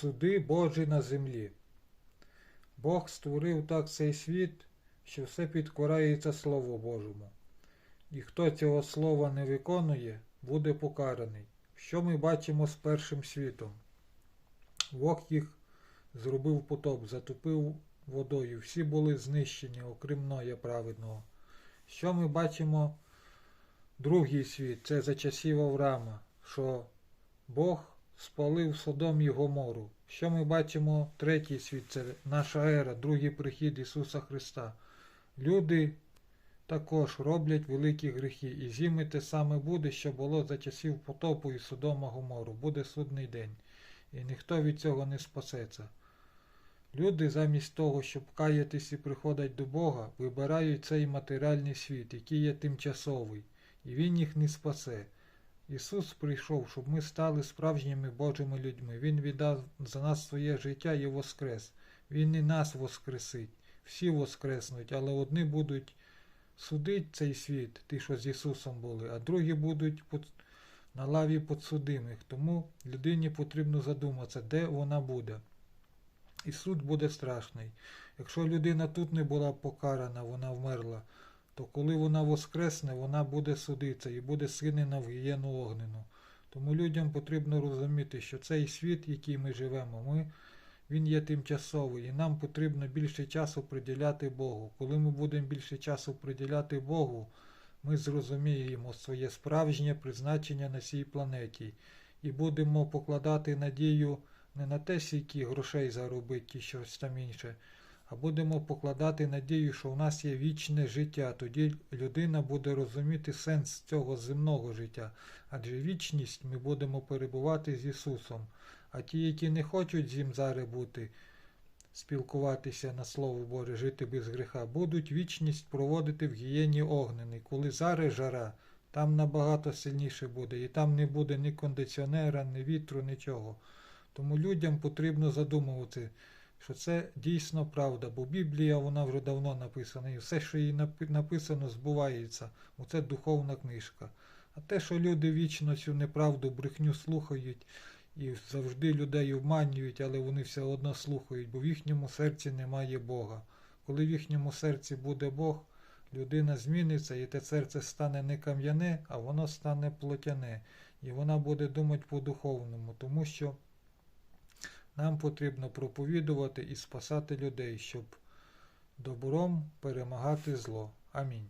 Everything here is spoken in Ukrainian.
Суди Божі на землі. Бог створив так цей світ, що все підкорається Слову Божому. І хто цього слова не виконує, буде покараний. Що ми бачимо з першим світом? Бог їх зробив потоп, затопив водою. Всі були знищені, окрім Ноя праведного. Що ми бачимо? Другий світ це за часів Авраама, що Бог спалив Содом і Гомору. Що ми бачимо третій світ, це наша ера, другий прихід Ісуса Христа. Люди також роблять великі гріхи, і з ними те саме буде, що було за часів потопу і Содома Гомору. Буде судний день, і ніхто від цього не спасеться. Люди замість того, щоб каятись і приходити до Бога, вибирають цей матеріальний світ, який є тимчасовий, і Він їх не спасе. Ісус прийшов, щоб ми стали справжніми Божими людьми. Він віддав за нас своє життя і воскрес. Він і нас воскресить. Всі воскреснуть, але одні будуть судити цей світ, ті, що з Ісусом були, а другі будуть на лаві подсудимих. Тому людині потрібно задуматися, де вона буде. І суд буде страшний. Якщо людина тут не була покарана, вона вмерла, то коли вона воскресне, вона буде судитися і буде синена в гієну огнену. Тому людям потрібно розуміти, що цей світ, в який ми живемо, ми, він є тимчасовий, і нам потрібно більше часу приділяти Богу. Коли ми будемо більше часу приділяти Богу, ми зрозуміємо своє справжнє призначення на цій планеті і будемо покладати надію не на те, скільки грошей заробити чи щось там інше, а будемо покладати надію, що в нас є вічне життя. Тоді людина буде розуміти сенс цього земного життя. Адже вічність ми будемо перебувати з Ісусом. А ті, які не хочуть з ним зараз бути, спілкуватися на Слово Боже, жити без гріха, будуть вічність проводити в гієні огненій. Коли зараз жара, там набагато сильніше буде, і там не буде ні кондиціонера, ні вітру, нічого. Тому людям потрібно задумувати, що це дійсно правда, бо Біблія вона вже давно написана, і все, що їй написано, збувається. Оце духовна книжка. А те, що люди вічно цю неправду, брехню слухають і завжди людей обманюють, але вони все одно слухають, бо в їхньому серці немає Бога. Коли в їхньому серці буде Бог, людина зміниться, і те серце стане не кам'яне, а воно стане плотяне. І вона буде думати по-духовному, тому що нам потрібно проповідувати і спасати людей, щоб добром перемагати зло. Амінь.